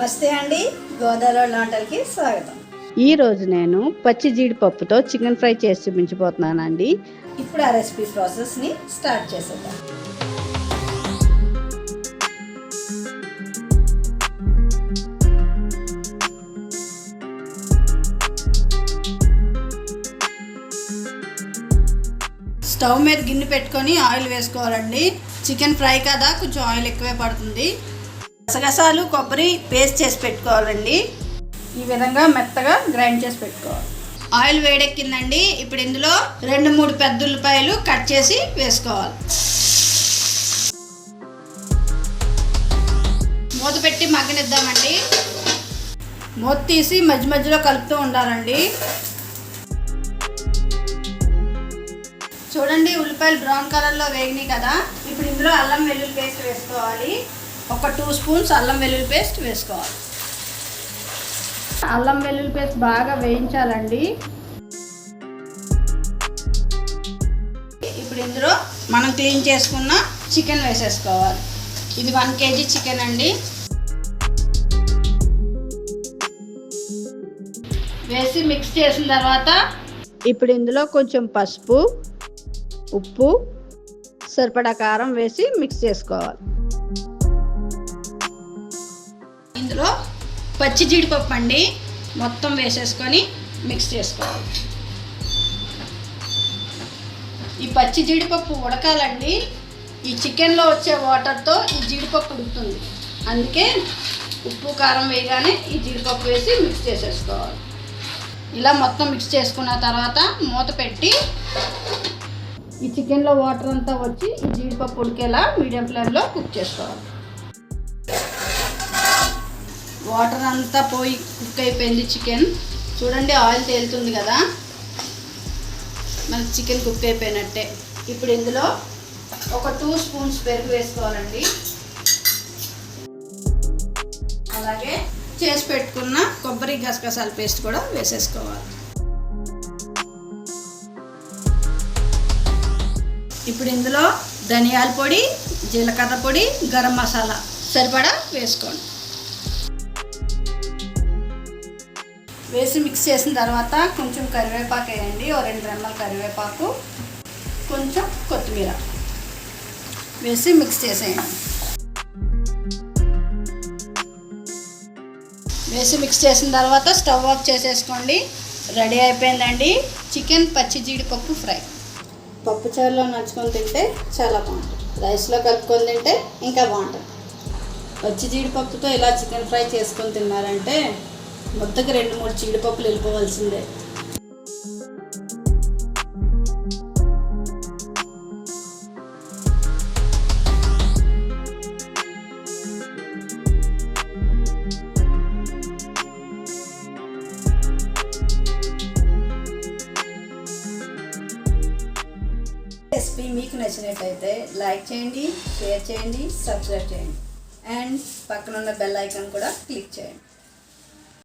నమస్తే అండి. గోదావరి వంటలకి స్వాగతం. ఈ రోజు నేను పచ్చి జీడిపప్పుతో చికెన్ ఫ్రై చేసి చూపించబోతున్నానండి. ఇప్పుడు ఆ రెసిపీ ప్రాసెస్ని స్టార్ట్ చేసేద్దాం. స్టవ్ మీద గిన్నె పెట్టుకొని ఆయిల్ వేసుకోవాలండి. చికెన్ ఫ్రై కదా కొంచెం ఆయిల్ ఎక్కువే పడుతుంది. గసగసాలు కొబ్బరి పేస్ట్ చేసి పెట్టుకోవాలండి. ఈ విధంగా మెత్తగా గ్రైండ్ చేసి పెట్టుకోవాలి. ఆయిల్ వేడెక్కిందండి. ఇప్పుడు ఇందులో రెండు మూడు పెద్ద ఉల్లిపాయలు కట్ చేసి వేసుకోవాలి. మూత పెట్టి మగ్గనిద్దామండి. మూత తీసి మధ్య మధ్యలో కలుపుతూ ఉండాలండి. చూడండి ఉల్లిపాయలు బ్రౌన్ కలర్లో వేగినాయి కదా. ఇప్పుడు ఇందులో అల్లం వెల్లుల్లి పేస్ట్ వేసుకోవాలి. ఒక టూ స్పూన్స్ అల్లం వెల్లుల్లి పేస్ట్ వేసుకోవాలి. అల్లం వెల్లుల్లి పేస్ట్ బాగా వేయించాలండి. ఇప్పుడు ఇందులో మనం క్లీన్ చేసుకున్న చికెన్ వేసేసుకోవాలి. ఇది వన్ కేజీ చికెన్ అండి. వేసి మిక్స్ చేసిన తర్వాత ఇప్పుడు ఇందులో కొంచెం పసుపు ఉప్పు సరిపడా కారం వేసి మిక్స్ చేసుకోవాలి. ఇందులో పచ్చి జీడిపప్పు అండి. మొత్తం వేసేసుకొని మిక్స్ చేసుకోవాలి. ఈ పచ్చి జీడిపప్పు ఉడకాలండి. ఈ చికెన్లో వచ్చే వాటర్తో ఈ జీడిపప్పు ఉడుకుతుంది. అందుకే ఉప్పు కారం వేయగానే ఈ జీడిపప్పు వేసి మిక్స్ చేసేసుకోవాలి. ఇలా మొత్తం మిక్స్ చేసుకున్న తర్వాత మూత పెట్టి ఈ చికెన్లో వాటర్ అంతా వచ్చి ఈ జీడిపప్పు ఉడికేలా మీడియం ఫ్లేమ్లో కుక్ చేసుకోవాలి. వాటర్ అంతా పోయి కుక్ అయిపోయింది చికెన్. చూడండి ఆయిల్ తేలుతుంది కదా. మనకి చికెన్ కుక్ అయిపోయినట్టే. ఇప్పుడు ఇందులో ఒక టూ స్పూన్స్ పెరుగు వేసుకోవాలండి. అలాగే చేసి పెట్టుకున్న కొబ్బరి గసగసాల పేస్ట్ కూడా వేసేసుకోవాలి. ఇప్పుడు ఇందులో ధనియాల పొడి జీలకర్ర పొడి గరం మసాలా సరిపడా వేసుకోండి. వేసి మిక్స్ చేసిన తర్వాత కొంచెం కరివేపాకు వేయండి. ఓ రెండు రెమ్మల కరివేపాకు కొంచెం కొత్తిమీర వేసి మిక్స్ చేసేయండి. వేసి మిక్స్ చేసిన తర్వాత స్టవ్ ఆఫ్ చేసేసుకోండి. రెడీ అయిపోయిందండి. చికెన్ పచ్చి జీడిపప్పు ఫ్రై. పప్పు చారులో నడుచుకొని తింటే చాలా బాగుంటుంది. రైస్లో కలుపుకొని తింటే ఇంకా బాగుంటుంది. పచ్చి జీడిపప్పుతో ఇలా చికెన్ ఫ్రై చేసుకొని తిన్నారంటే ముద్దకి రెండు మూడు జీడిపప్పులు వెళ్ళిపోవాల్సిందే. రెసిపీ మీకు నచ్చినట్టయితే లైక్ చేయండి షేర్ చేయండి సబ్స్క్రైబ్ చేయండి. అండ్ పక్కన ఉన్న బెల్ ఐకాన్ కూడా క్లిక్ చేయండి.